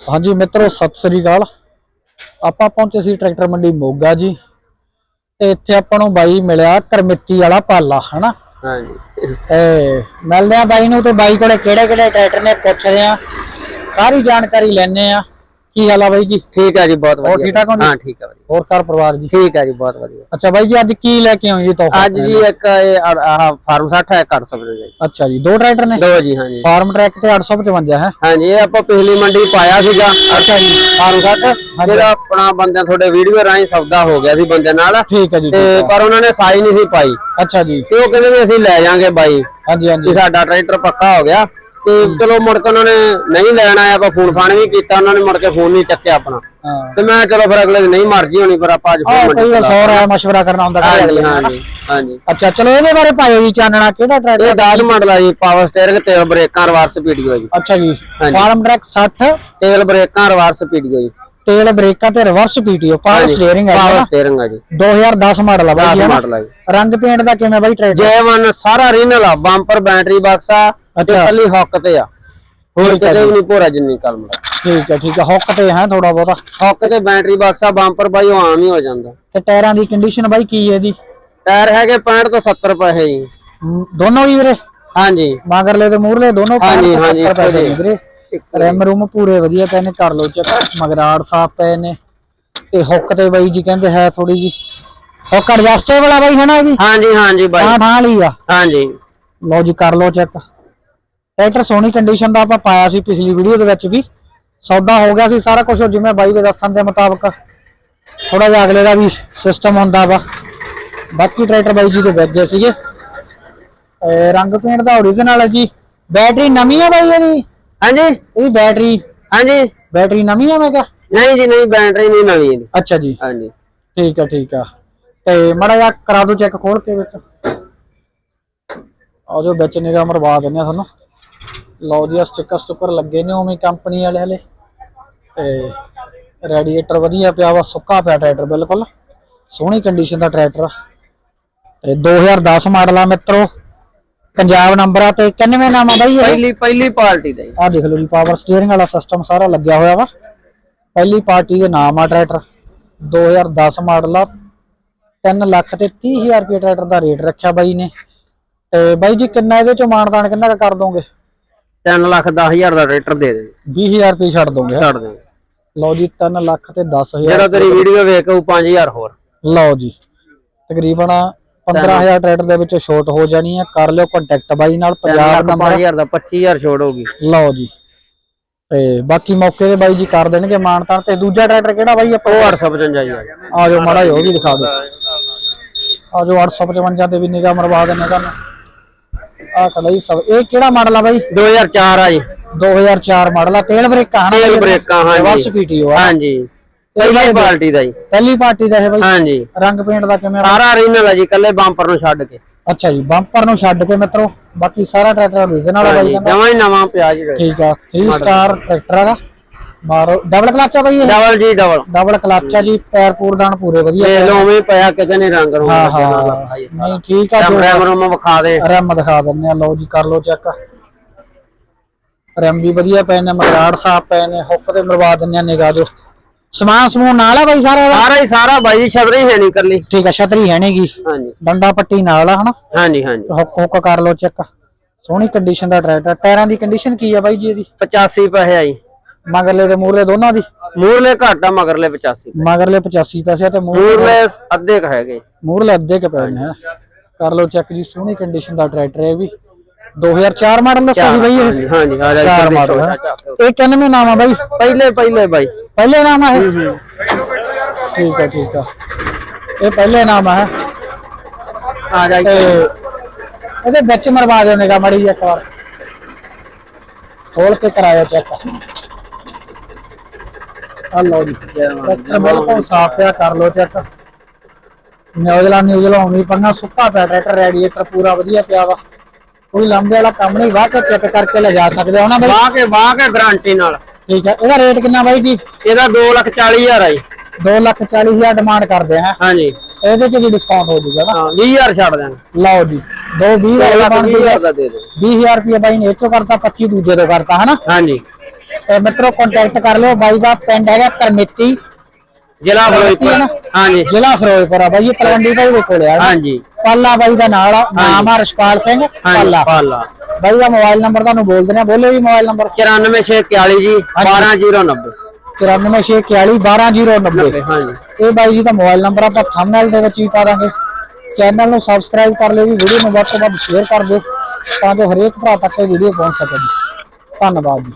ਹਾਂਜੀ ਮਿੱਤਰੋ ਸਤਿ ਸ੍ਰੀ ਅਕਾਲ। ਆਪਾਂ ਪਹੁੰਚੇ ਸੀ ਟਰੈਕਟਰ ਮੰਡੀ ਮੋਗਾ ਜੀ। ਤੇ ਇੱਥੇ ਆਪਾਂ ਨੂੰ ਬਾਈ ਮਿਲਿਆ ਕਰਮਿੱਤੀ ਵਾਲਾ ਪਾਲਾ ਹਨਾ? ਹਾਂਜੀ। ਤੇ ਮਿਲਦੇ ਆ ਬਾਈ ਨੂੰ ਤੇ ਬਾਈ ਕੋਲੇ ਕਿਹੜੇ ਕਿਹੜੇ ਟਰੈਕਟਰ ਨੇ ਪੁੱਛਦੇ ਆ ਸਾਰੀ ਜਾਣਕਾਰੀ ਲੈਣੇ ਆ ਕੀ ਹਾਲ ਆ ਬਾਈ ਜੀ? ਠੀਕ ਹੈ ਜੀ ਬਹੁਤ ਹੋਰ ਵਧੀਆ। ਠੀਕ ਠਾਕ ਹੋ ਜੀ? ਹਾਂ ਠੀਕ ਹੈ ਵਧੀਆ ਹੋਰ ਘਰ ਪਰਿਵਾਰ ਜੀ? ਠੀਕ ਹੈ ਜੀ ਬਹੁਤ ਵਧੀਆ। ਅੱਛਾ ਬਾਈ ਜੀ ਅੱਜ ਕੀ ਲੈ ਕੇ ਆਏ ਜੀ ਤੋਹਫਾ? ਅੱਜ ਜੀ ਇੱਕ ਇਹ ਆਹ ਫਾਰਮ 60 ਹੈ 800 ਰੁਪਏ ਜੀ। ਅੱਛਾ ਜੀ ਦੋ ਟਰੈਕਟਰ ਨੇ? ਦੋ ਜੀ ਹਾਂਜੀ। ਫਾਰਮ ਟਰੈਕ ਤੇ 855 ਹੈ? ਹਾਂਜੀ ਇਹ ਆਪਾਂ ਪਿਛਲੀ ਮੰਡੀ ਪਾਇਆ ਸੀਗਾ ਅੱਛਾ ਜੀ। ਫਾਰਮ 60 ਜਿਹੜਾ ਆਪਣਾ ਬੰਦਿਆਂ ਤੁਹਾਡੇ ਵੀਡੀਓ ਰਾਹੀਂ ਸੌਦਾ ਹੋ ਗਿਆ ਸੀ ਬੰਦੇ ਨਾਲ। ਠੀਕ ਹੈ ਜੀ ਤੇ ਠੀਕ ਹੈ। ਪਰ ਉਹਨਾਂ ਨੇ ਸਾਈ ਨਹੀਂ ਸੀ ਪਾਈ। ਅੱਛਾ ਜੀ। ਤੇ ਉਹ ਕਹਿੰਦੇ ਵੀ ਅਸੀਂ ਲੈ ਜਾਾਂਗੇ ਬਾਈ। ਹਾਂਜੀ ਕਿ ਹਾਂਜੀ ਸਾਡਾ ਟਰੈਕਟਰ ਪੱਕਾ ਹੋ ਗਿਆ। ਤੇ ਚਲੋ ਮੁੜ ਕੇ ਉਹਨਾਂ ਨੇ ਨਹੀਂ ਲੈਣ ਆਇਆ ਆਪਾਂ ਫੋਨ ਫਾਨ ਵੀ ਕੀਤਾ ਉਹਨਾਂ ਨੇ ਮੁੜ ਕੇ ਫੋਨ ਨਹੀਂ ਚੱਕਿਆ ਆਪਣਾ। ਹਾਂ। ਤੇ ਮੈਂ ਚਲੋ ਫਿਰ ਅਗਲੇ ਦਿਨ ਨਹੀਂ ਮਰਜ਼ੀ ਹੋਣੀ ਪਰ ਆਪਾਂ ਅੱਜ ਫਿਰ ਕਈ ਵਾਰ ਸੌ ਰਾਏ ਮਸ਼ਵਰਾ ਕਰਨਾ ਹੁੰਦਾ ਘਰੇ ਹਾਂਜੀ ਅਗਲੇ ਨਾਲ, ਹਨਾ? ਹਾਂਜੀ ਹਾਂਜੀ। ਅੱਛਾ ਚਲੋ ਇਹਦੇ ਬਾਰੇ ਪਾਇਓ ਜੀ ਚਾਨਣਾ ਕਿਹੜਾ ਇਹ ਟਰੈਕਟਰ 10 ਮਾਡਲ ਆ ਜੀ ਪਾਵਰ ਸਟੀਅਰਿੰਗ ਤੇਲ ਬ੍ਰੇਕਾਂ ਰਿਵਰਸ ਪੀਡੀਓ ਜੀ। ਅੱਛਾ ਜੀ। ਫਾਰਮ ਟਰੈਕ 60 ਤੇਲ ਬ੍ਰੇਕਾਂ ਰਿਵਰਸ ਪੀਡੀਓ ਜੀ। ਤੇਲ ਬ੍ਰੇਕਾਂ ਤੇ ਰਿਵਰਸ ਪੀਟੀਓ ਪਾਵਰ ਸਟੀਅਰਿੰਗ ਹੈ ਪਾਵਰ? ਸਟੀਅਰਿੰਗ ਆ ਜੀ। 2010 ਮਾਡਲ ਆ ਬਾਈ 10 ਜੀ ਹਨਾ? ਮਾਡਲ ਆ ਜੀ। ਰੰਗ ਪੇਂਟ ਦਾ ਕਿਵੇਂ ਬਾਈ ਟਰੈਕਟਰ ਜੈ1 ਸਾਰਾ ਰੀਨਲ ਆ ਬੰਪਰ ਬੈਟਰੀ ਬਾਕਸ ਆ ਅੱਛਾ। ਕੱਲੀ ਹੁੱਕ ਤੇ ਆ। ਹੋਰ ਕਿਤੇ ਵੀ ਨਹੀਂ ਭੋਰਾ ਜਿੰਨੀ ਕਲਮ ਦਾ ਠੀਕ ਹੈ ਠੀਕ ਹੈ। ਹੁੱਕ ਤੇ ਹੈ ਥੋੜਾ ਬਹੁਤਾ। ਹੁੱਕ ਤੇ ਬੈਟਰੀ ਬਾਕਸ ਆ ਬੰਪਰ ਬਾਈ ਉਹ ਆਮ ਹੀ ਹੋ ਜਾਂਦਾ। ਤੇ ਟਾਇਰਾਂ ਦੀ ਕੰਡੀਸ਼ਨ ਬਾਈ ਕੀ ਹੈ ਇਹਦੀ? ਟਾਇਰ ਹੈਗੇ 65 ਤੋਂ 70 ਪੈਸੇ ਜੀ। ਹਮ, ਦੋਨੋਂ ਹੀ ਵੀਰੇ? ਹਾਂਜੀ। ਮਗਰਲੇ ਤੇ ਮੂਰਲੇ ਦੋਨੋਂ ਹਾਂਜੀ, ਪੈਰ ਹਾਂਜੀ, 70 ਪੈਸੇ ਨੇ ਇੱਕੋ ਵੀਰੇ ਰੈਮ ਰੂਮ ਪੂਰੇ ਵਧੀਆ ਪਏ ਨੇ ਕਰ ਲੋ ਚੈੱਕ। ਮਗਰਾੜ ਸਾਫ਼ ਪਏ ਨੇ। ਤੇ ਹੁੱਕ ਤੇ ਬਾਈ ਜੀ ਕਹਿੰਦੇ ਹੈ ਥੋੜੀ ਜੀ ਹੁੱਕ ਐਡਜਸਟੇਬਲ ਆ ਬਾਈ ਹੈ ਨਾ ਇਹ ਵੀ? ਹਾਂਜੀ ਹਾਂਜੀ ਬਾਈ। ਹਾਂ ਨਾਲ ਹੀ ਆ। ਹਾਂਜੀ। ਲਓ ਜੀ ਕਰ ਲਓ ਚੈੱਕ। ਟਰੈਕਟਰ ਸੋਹਣੀ ਕੰਡੀਸ਼ਨ ਦਾ ਆਪਾਂ ਪਾਇਆ ਸੀ ਪਿਛਲੀ ਵੀਡੀਓ ਦੇ ਵਿੱਚ ਵੀ। ਸੌਦਾ ਹੋ ਗਿਆ ਸੀ ਸਾਰਾ ਕੁਝ ਜਿਵੇਂ ਬਾਈ ਦੇ ਦੱਸਣ ਦੇ ਮੁਤਾਬਕ। ਥੋੜਾ ਜਿਹਾ ਅਗਲੇ ਦਾ ਵੀ ਸਿਸਟਮ ਹੁੰਦਾ ਵਾ। ਬਾਕੀ ਟਰੈਕਟਰ ਬਾਈ ਜੀ ਦੇ ਵਿੱਚ ਗਏ ਸੀਗੇ ਰੰਗ ਪੇਂਟ ਦਾ ਓਰੀਜਨਲ ਹੈ ਜੀ। ਬੈਟਰੀ ਨਵੀਂ ਹੈ ਬਾਈ ਇਹਦੀ? ਹਾਂਜੀ। ਇਹਦੀ ਬੈਟਰੀ ਹਾਂਜੀ। ਬੈਟਰੀ ਨਵੀਂ ਹੈ ਮੈਂ ਕਿਹਾ? ਨਹੀਂ ਜੀ ਨਹੀਂ ਬੈਟਰੀ ਨਹੀਂ ਨਵੀਂ ਇਹਦੀ। ਅੱਛਾ ਜੀ। ਹਾਂਜੀ। ਠੀਕ ਹੈ ਠੀਕ ਆ ਤੇ ਮੜਾ ਜਿਹਾ ਕਰਾ ਦਿਓ ਚੈੱਕ ਖੋਲ ਕੇ ਵਿੱਚ। ਆ ਜੋ ਵਿੱਚ ਨਿਗਾਹ ਮਰਵਾ ਦਿੰਦੇ ਆ ਤੁਹਾਨੂੰ। ਲਓ ਜੀ ਸਟicker ਸਟੁੱਕਰ ਲੱਗੇ ਨੇ ਉਵੇਂ ਕੰਪਨੀ ਵਾਲੇ ਹਲੇ। ਤੇ ਰੈਡੀਏਟਰ ਵਧੀਆ ਪਿਆ ਵਾ ਸੁੱਕਾ ਪਿਆ ਟਰੈਕਟਰ ਬਿਲਕੁਲ। ਸੋਹਣੀ ਕੰਡੀਸ਼ਨ ਦਾ ਟਰੈਕਟਰ ਆ। ਤੇ 2010 ਮਾਡਲ ਆ ਮਿੱਤਰੋ। ਪੰਜਾਬ ਨੰਬਰ ਆ ਤੇ 91 ਨਾਮ ਆ ਬਾਈ ਇਹ? ਪਹਿਲੀ ਪਹਿਲੀ ਪਾਰਟੀ ਦਾ ਆ ਦੇਖ ਲਓ ਜੀ ਪਾਵਰ ਸਟੀਅਰਿੰਗ ਵਾਲਾ ਸਿਸਟਮ ਸਾਰਾ ਲੱਗਿਆ ਹੋਇਆ ਵਾ। ਪਹਿਲੀ ਪਾਰਟੀ ਦੇ ਨਾਮ ਆ ਟਰੈਕਟਰ 2010 ਮਾਡਲ ਆ। 3 ਲੱਖ ਤੇ 30 ਹਜ਼ਾਰ ਰੁਪਏ ਟਰੈਕਟਰ ਦਾ ਰੇਟ ਰੱਖਿਆ ਬਾਈ ਨੇ। ਤੇ ਬਾਈ ਜੀ ਕਿੰਨਾ ਇਹਦੇ ਚੋਂ ਮਾਨਦਾਨ ਕਿੰਨਾ ਕਰ ਦੋਗੇ? 3 ਲੱਖ 10 ਹਜ਼ਾਰ ਦਾ ਟਰੈਕਟਰ ਦੇ ਦੇ। 20000 ਰੁਪਏ ਛੱਡ ਦੋਗੇ। ਹੈਂ? ਛੱਡ ਦੇ। ਲਓ ਜੀ 3 ਲੱਖ ਤੇ 10000 ਜਿਹੜਾ ਤੇਰੀ ਵੀਡੀਓ ਵੇਖ ਉਹ 5000 ਹੋਰ। ਲਓ ਜੀ ਤਕਰੀਬਨ 15000 ਟਰੈਕਟਰ ਦੇ ਵਿੱਚ ਛੋਟ ਹੋ ਜਾਣੀ ਹੈ ਕਰ ਲਿਓ ਕੰਟੈਕਟ ਬਾਈ ਨਾਲ 3 ਪੰਜਾਬ ਲੱਖ ਨੰਬਰ 5000 ਦਾ 25000 ਛੋੜ ਹੋਗੀ ਲਓ ਜੀ ਤੇ ਬਾਕੀ ਮੌਕੇ ਤੇ ਬਾਈ ਜੀ ਕਰ ਦੇਣਗੇ ਮਾਨਤਾਨ ਤੇ ਦੂਜਾ ਟਰੈਕਟਰ ਕਿਹੜਾ ਬਾਈ ਆਪਾਂ ਉਹ 855 ਜੀ ਆ ਜਾਓ ਮਾੜਾ ਉਹ ਵੀ ਦਿਖਾ ਦਿਓ। ਆ ਜਾਓ 855 ਤੇ ਵੀ ਨਿਗਾਹ ਮਰਵਾ ਦਿੰਨੇ ਤੁਹਾਨੂੰ। ਆ ਖੜਾ ਜੀ ਸਭ। ਇਹ ਕਿਹੜਾ ਮਾਡਲ ਆ ਬਾਈ? 2004 ਆ ਜੀ। 2004 ਮਾਡਲ ਆ। ਤੇਲ ਬ੍ਰੇਕਾਂ ਹਨਾ? ਤੇਲ ਬ੍ਰੇਕਾਂ, ਹਾਂਜੀ। ਰਿਵਰਸ ਪੀਟੀਓ ਆ। ਹਾਂਜੀ। ਪਹਿਲੀ ਪਾਰਟੀ ਦਾ ਜੀ। ਪਹਿਲੀ ਪਾਰਟੀ ਦਾ ਇਹ ਬਾਈ? ਹਾਂਜੀ। ਰੰਗ ਪੇਂਟ ਦਾ ਕਿਵੇਂ ਆ? ਸਾਰਾ ਰੀਨਲ ਆ ਜੀ ਕੱਲੇ ਬੰਪਰ ਨੂੰ ਛੱਡ ਕੇ। ਅੱਛਾ ਜੀ ਬੰਪਰ ਨੂੰ ਛੱਡ ਕੇ ਮਿੱਤਰੋ ਬਾਕੀ ਸਾਰਾ ਟਰੈਕਟਰ ਓਰੀਜਨਲ ਆ ਬਾਈ ਜਮਾਂ ਹੀ ਨਵਾਂ ਪਿਆ ਜੀ। ਠੀਕ ਆ 3 ਸਟਾਰ ਟਰੈਕਟਰ ਹੈਗਾ ਮਾਰੋ ਡਬਲ ਕਲਚ ਆ ਬਾਈ ਇਹ? ਡਬਲ ਜੀ ਡਬਲ ਡਬਲ ਕਲਚ ਆ ਜੀ ਪੈਰ ਪੂਰਦਾਨ ਪੂਰੇ ਵਧੀਆ ਦੇਖ ਲਓ ਹੀ ਪਿਆ ਕਿਤੇ ਨਹੀਂ ਰੰਗ ਰੂੰਗ ਹਾਂ ਹਾਂ। ਨਹੀਂ ਠੀਕ ਆ ਜੋ ਰੈਮ ਰੂਮ ਵਿਖਾ ਦੇ। ਰੈਮ ਦਿਖਾ ਦਿੰਦੇ ਆ ਲਓ ਜੀ ਕਰ ਲਓ ਚੈੱਕ ਰੈਮ ਵੀ ਵਧੀਆ ਪਏ ਨੇ ਮਗਰਾੜ ਸਾਫ਼ ਪਏ ਨੇ ਹੁੱਕ ਤੇ ਮਰਵਾ ਦਿੰਦੇ ਆ ਨਿਗਾਹ ਜੋ। ਸਮਾਨ ਸਮੂਨ ਨਾਲ ਆ ਬਾਈ ਸਾਰਾ? ਸਾਰਾ ਹੀ ਸਾਰਾ ਬਾਈ ਛਤਰੀ ਹੈ ਨਹੀਂ ਕੱਲੀ ਠੀਕ ਆ ਛਤਰੀ ਹੈ ਨਹੀਂਗੀ ਹਾਂਜੀ। ਡੰਡਾ ਪੱਟੀ ਨਾਲ ਆ ਹਨਾ? ਹਾਂਜੀ ਹਾਂਜੀ। ਹੁੱਕ ਹੁੱਕ ਕਰ ਲਓ ਚੈੱਕ ਸੋਹਣੀ ਕੰਡੀਸ਼ਨ ਦਾ ਟਰੈਕਟਰ ਟਾਇਰਾਂ ਦੀ ਕੰਡੀਸ਼ਨ ਕੀ ਆ ਬਾਈ ਜੀ ਇਹਦੀ? 85 ਪੈਸੇ ਆਈ ਮਗਰਲੇ ਤੇ ਮੂਰਲੇ ਦੋਨਾਂ ਦੀ? ਮੂਰਲੇ ਘੱਟ ਆ ਮਗਰਲੇ 85 ਮਗਰਲੇ 85 ਪੈਸੇ ਆ ਤੇ ਮੂਰਲੇ ਮੂਰਲੇ ਅੱਧੇ ਕ ਹੈਗੇ। ਮੂਰਲੇ ਅੱਧੇ ਕੇ ਪਏ ਨੇ। ਕਰ ਲਓ ਚੈੱਕ ਜੀ ਸੋਹਣੀ ਕੰਡੀਸ਼ਨ ਦਾ ਟਰੈਕਟਰ ਹੈ ਇਹ ਵੀ। 2004 ਮਾਡਲ ਦੱਸਿਆ ਸੀ ਬਾਈ ਇਹ। ਹਾਂਜੀ ਆ ਚਾਰ ਦੀ ਮਾਡਲ ਛੋਟਾ ਹੈ। ਚੱਕ। ਇਹ ਕਿੰਨਵੇਂ ਨਾਮ ਆ ਬਾਈ? ਪਹਿਲੇ ਪਹਿਲੇ ਬਾਈ। ਪਹਿਲੇ ਨਾਮ ਆ ਇਹ? ਠੀਕ ਆ ਠੀਕ ਆ। ਇਹ ਪਹਿਲੇ ਨਾਮ ਆ ਆ ਜਾ ਤੇ ਇਹਦੇ ਵਿੱਚ ਮਰਵਾ ਦੇਣੇਗਾ ਮੜੀ ਇੱਕ ਵਾਰ। ਖੋਲ ਕੇ ਕਰਾਇਆ ਚੈੱਕ। ਆ ਲਓ ਜੀ। ਟਰੈਕਟਰ ਬਿਲਕੁਲ ਸਾਫ਼ ਪਿਆ ਕਰ ਲਓ ਚੈੱਕ ਨਿਊਜ਼ੀਲੈਂਡ ਨਿਊਜ਼ੀਲੈਂਡ ਵੀ ਪੰਨਾ ਸੁੱਕਾ ਪਿਆ ਟਰੈਕਟਰ ਰੈਡੀਏਟਰ ਪੂਰਾ ਵਧੀਆ ਪਿਆ ਵਾ। ਕੋਈ ਲੰਬੇ ਵਾਲਾ ਕੰਮ ਨਹੀਂ ਵਾਹ ਕੇ ਚੈੱਕ ਕਰਕੇ ਲੈ ਜਾ ਸਕਦੇ ਹੋ ਨਾ ਬਾਈ? ਵਾਹ ਕੇ ਵਾਹ ਕੇ ਗਾਰੰਟੀ ਨਾਲ। ਠੀਕ ਹੈ ਇਹਦਾ ਰੇਟ ਕਿੰਨਾ ਬਾਈ ਜੀ? ਇਹਦਾ 2 ਲੱਖ 40 ਹਜ਼ਾਰ ਆਈ 2 ਲੱਖ 40 ਹਜ਼ਾਰ ਡਿਮਾਂਡ ਕਰਦੇ ਆ। ਹਾਂਜੀ। ਇਹਦੇ ਚ ਵੀ ਡਿਸਕਾਊਂਟ ਹੋ ਜਾਊਗਾ ਨਾ। ਹਾਂ 20000 ਛੱਡ ਦੇਣਾ। ਲਓ ਜੀ 2 20 2 ਦਾ ਲੱਖ ਡਿਮਾਂਡ 20000 ਦਾ ਦੇ ਦੇ 20000 ਰੁਪਏ ਬਾਈ ਨੇ ਇਹ ਚੋਂ ਕਰਤਾ 25 ਦੂਜੇ ਤੋਂ ਕਰਤਾ ਹਨਾ? ਹਾਂਜੀ। ਤੇ ਮਿੱਤਰੋ ਕੰਟੈਕਟ ਕਰ ਲਿਓ। ਬਾਈ ਦਾ ਪਿੰਡ ਹੈਗਾ ਕਰਮੇਤੀ ਜ਼ਿਲ੍ਹਾ ਫਿਰੋਜ਼ਪੁਰ। ਹਾਂਜੀ। ਜ਼ਿਲ੍ਹਾ ਫਿਰੋਜ਼ਪੁਰ ਆ ਬਾਈ ਇਹ ਤਲਵੰਡੀ ਬਾਈ ਦੇ ਕੋਲ ਆ। ਹਾਂਜੀ। ਪਾਲਾ ਬਾਈ ਦਾ ਨਾਲ ਆ, ਨਾਮ ਆ ਰਸ਼ਪਾਲ ਸਿੰਘ ਪਾਲਾ। ਪਾਲਾ। ਬਾਈ ਦਾ ਮੋਬਾਈਲ ਨੰਬਰ ਤੁਹਾਨੂੰ ਬੋਲ ਦਿੰਦੇ ਆ। ਬੋਲੇ ਜੀ ਮੋਬਾਈਲ ਨੰਬਰ। 94641 ਜੀ 12090 9461120090 ਹਾਂਜੀ। ਇਹ ਬਾਈ ਜੀ ਦਾ ਮੋਬਾਈਲ ਨੰਬਰ ਆਪਾਂ ਥੰਬਨੇਲ ਦੇ ਵਿੱਚ ਵੀ ਪਾ ਦਾਂਗੇ। ਚੈਨਲ ਨੂੰ ਸਬਸਕ੍ਰਾਈਬ ਕਰ ਲਿਓ ਜੀ ਵੀਡੀਓ ਨੂੰ ਵੱਧ ਤੋਂ ਵੱਧ ਸ਼ੇਅਰ ਕਰ ਦਿਓ ਤਾਂ ਜੋ ਹਰੇਕ ਭਰਾ ਤੱਕ ਇਹ ਵੀਡੀਓ ਪਹੁੰਚ ਸਕੇ ਜੀ। ਧੰਨਵਾਦ ਜੀ।